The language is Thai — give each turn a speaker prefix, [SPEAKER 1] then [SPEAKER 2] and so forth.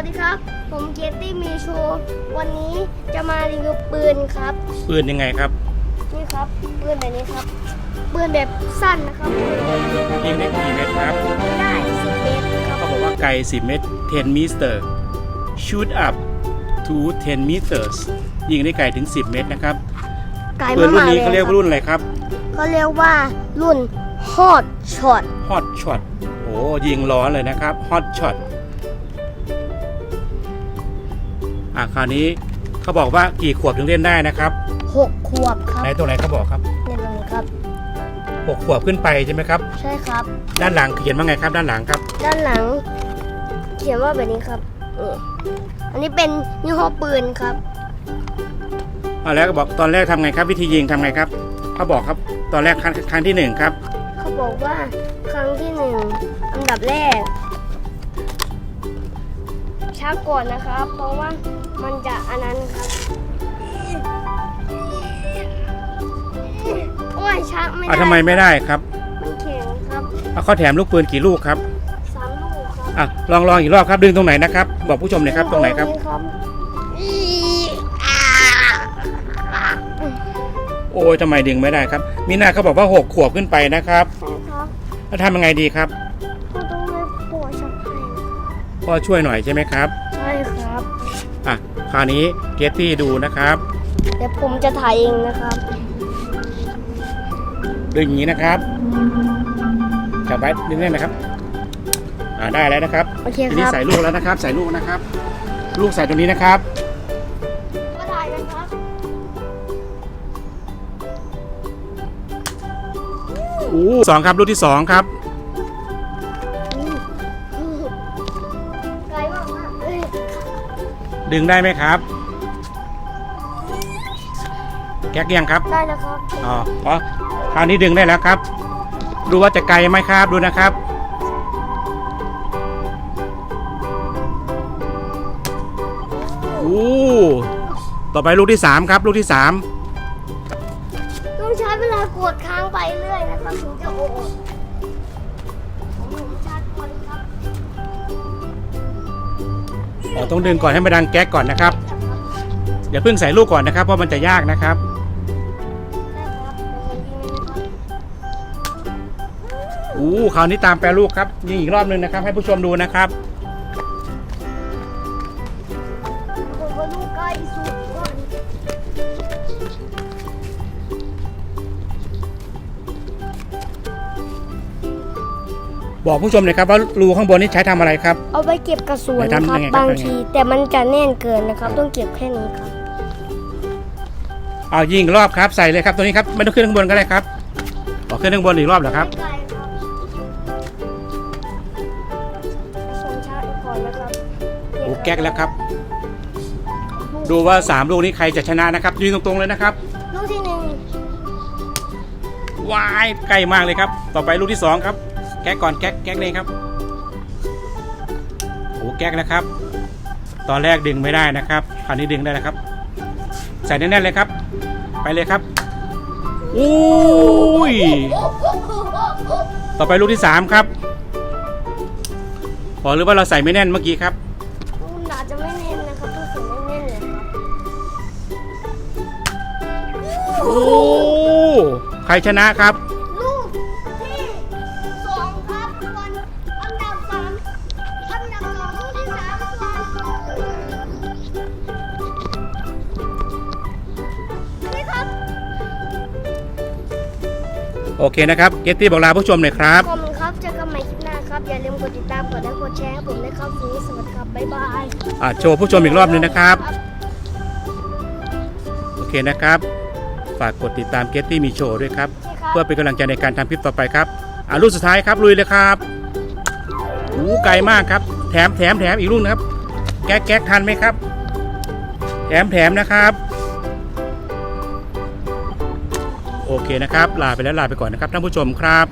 [SPEAKER 1] วัสดีครับ ผมเกตตี้มีโชว์วันนี้จะมารีวิวปืนครับ
[SPEAKER 2] ปืนยังไงครับ
[SPEAKER 1] นี่ครับปืนแบบนี้ครับ ปืนแบบสั้นนะครับ
[SPEAKER 2] ยิงได้กี่เมตรครับ
[SPEAKER 1] ได้สิบเมตรครับ
[SPEAKER 2] เขาบอกว่าไกล10 เมตร 10 meter shoot up to 10 meters ยิงได้ไกลถึง 10 เมตรนะครับ
[SPEAKER 1] ไกล
[SPEAKER 2] ปืนรุ่น
[SPEAKER 1] มากๆ
[SPEAKER 2] นี้
[SPEAKER 1] เลย
[SPEAKER 2] เขาเรียก
[SPEAKER 1] ค
[SPEAKER 2] ว่า
[SPEAKER 1] รับ
[SPEAKER 2] รุ่นอะไรครับ
[SPEAKER 1] เขาเรียกว่ารุ่นฮอตช็อต
[SPEAKER 2] hot shot โอ้ยิงร้อนเลยนะครับ hot shot อ่ะคราวนี้เขาบอกว่ากี่ขวบถึงเล่นได้นะครับ
[SPEAKER 1] หกขวบครับ
[SPEAKER 2] ไหนตัวไหนเขาบอกครับ
[SPEAKER 1] นี่ตรงนี้ครับ
[SPEAKER 2] 6ขวบขึ้นไปใช่ไหมครับ
[SPEAKER 1] ใช่ครับ
[SPEAKER 2] ด้านหลังเขียนว่าไงครับ ด้านหลังครับ
[SPEAKER 1] ด้านหลัง เขียนว่าแบบนี้ครับนี่อันนี้เป็นยี่ห้อปืนครับ
[SPEAKER 2] เอาแล้วก็บอกตอนแรกทำไงครับ วิธียิงทำไงครับเขาบอกครับตอนแรกครั้งครั้งที่หนึ่งครับ
[SPEAKER 1] เขาบอกว่าครั้งที่หนึ่งอันดับแรก ชักก่อนนะครับ เพราะว่ามันจะอันนั้นครับโอ้ยชักไม่
[SPEAKER 2] อะ
[SPEAKER 1] ได้
[SPEAKER 2] ทำไมไม่ได้ครับ
[SPEAKER 1] มันแข็งครับ
[SPEAKER 2] เอาเขาแถมลูกปืนกี่ลูกครับ
[SPEAKER 1] สามลูกครับ
[SPEAKER 2] อะลองลองอีกรอบครับดึงตรงไหนนะครับ บอกผู้ชมหน่อยครับตรงไหนครับ
[SPEAKER 1] ครับอีอ่า
[SPEAKER 2] โอ้ยทำไมดึงไม่ได้ครับ มีหน้าเขาบอกว่าหกขวบขึ้นไปนะครับ
[SPEAKER 1] ใช่ครับ
[SPEAKER 2] แล้วทำยังไงดีครับ พ่อช่วยหน่อยใช่ไหมครับ
[SPEAKER 1] ใช่ครับ
[SPEAKER 2] อะ คราวนี้เกตตี้ดูนะครับ
[SPEAKER 1] เดี๋ยวผมจะถ่ายเองนะครับ
[SPEAKER 2] ดึงอย่างนี้นะครับจับไว้ดึงแน่นนะครับ อ่าได้แล้วนะครับ
[SPEAKER 1] โอเค
[SPEAKER 2] ที
[SPEAKER 1] ค
[SPEAKER 2] นี้
[SPEAKER 1] รับ
[SPEAKER 2] ใส่ลูกแล้วนะครับ ใส่ลูกนะครับ ลูกใส่ตรงนี้นะครับ
[SPEAKER 1] ก็ถ่ายนะครับ
[SPEAKER 2] อู้สองครับ ลูกที่สองครับ ดึงได้ไหมครับ แก๊กยังครับ
[SPEAKER 1] ได้แล้วครับ
[SPEAKER 2] อ๋ออ๋อคราวนี้ดึงได้แล้วครับ ดูว่าจะไกลไหมครับ ดูนะครับอู้ต่อไปลูกที่สามครับ ลูกที่สาม
[SPEAKER 1] ต้องใช้เวลากดค้างไปเรื่อยนะครับถึงจะโอ้ อ๋
[SPEAKER 2] อต้องดึงก่อนให้มันดังแก๊กก่อนนะครับอย่าเพิ่งใส่ลูกก่อนนะครับเพราะมันจะยากนะครับ อู้คราวนี้ตามแปรลูกครับยิงอีกรอบหนึงนะครับ ให้ผู้ชมดูนะครับ
[SPEAKER 1] ผมก็ลูกใกล้สุด
[SPEAKER 2] บอกผู้ชมหน่อยครับว่ารูข้างบนนี้ใช้ทำอะไรครับ
[SPEAKER 1] เอาไว้เก็บกระสุน
[SPEAKER 2] ไหนทำ
[SPEAKER 1] นะครับ
[SPEAKER 2] ยังไงครับ
[SPEAKER 1] บาง
[SPEAKER 2] ทำยังไง
[SPEAKER 1] ทีแต่มันจะแน่นเกินนะครับ ต้องเก็บแค่นี้ครับ
[SPEAKER 2] เอายิงอีกรอบครับใส่เลยครับตัวนี้ครับไม่ต้องขึ้นข้างบนก็ได้ครับขอขึ้นข้างบนอีกรอบเหรอครับ
[SPEAKER 1] ไกลครับส่งชาร์จก่อนนะครับ
[SPEAKER 2] โอ้แก๊กแล้วครับ ดูว่า3ลูกนี้ใครจะชนะนะครับยืนตรงๆเลยนะครับ
[SPEAKER 1] ลูกที่หนึ่ง
[SPEAKER 2] ว้ายใกล้มากเลยครับ ต่อไปลูกที่2ครับแก๊กก่อนแก๊กแก๊กเลยครับโอ้แก๊กแล้วครับ ตอนแรกดึงไม่ได้นะครับคราวนี้ดึงได้แล้วครับ ใส่แน่นๆเลยครับ ไปเลยครับอุ้ยต่อไปลูกที่3ครับขอหรือว่าเราใส่ไม่แน่นเมื่อกี้ครับ
[SPEAKER 1] มันอาจจะไม่แน่นนะครับต้องใส่แน่นๆเลยครับ
[SPEAKER 2] โอ้ใครชนะ
[SPEAKER 1] ครับ
[SPEAKER 2] โอเคนะครับเกตตี้บอกลาผู้ชมหน่อยครับ
[SPEAKER 1] ขอบคุณครับเจอกันใหม่คลิปหน้าครับ อย่าลืมกดติดตามกดไลค์กดแชร์ให้ผมด้วยครับวันนี้สวัสดีครับบ๊ายบาย
[SPEAKER 2] อ่าโชว์ผู้ชมอีกรอบหนึงนะครับ โอเคนะครับ ฝากกดติดตามเกตตี้มีโชว์ด้วยครับ
[SPEAKER 1] ใช่ครับ
[SPEAKER 2] เพื่อเป็นกำลังใจในการทำคลิปต่อไปครับอ่าลูกสุดท้ายครับลุยเลยครับอู้ไกลมากครับ แถมแถมแถมอีกลูกนะครับ แก๊กแก๊กทันไหมครับ แถมแถมนะครับ โอเคนะครับ ลาไปแล้วลาไปก่อนนะครับท่านผู้ชมครับ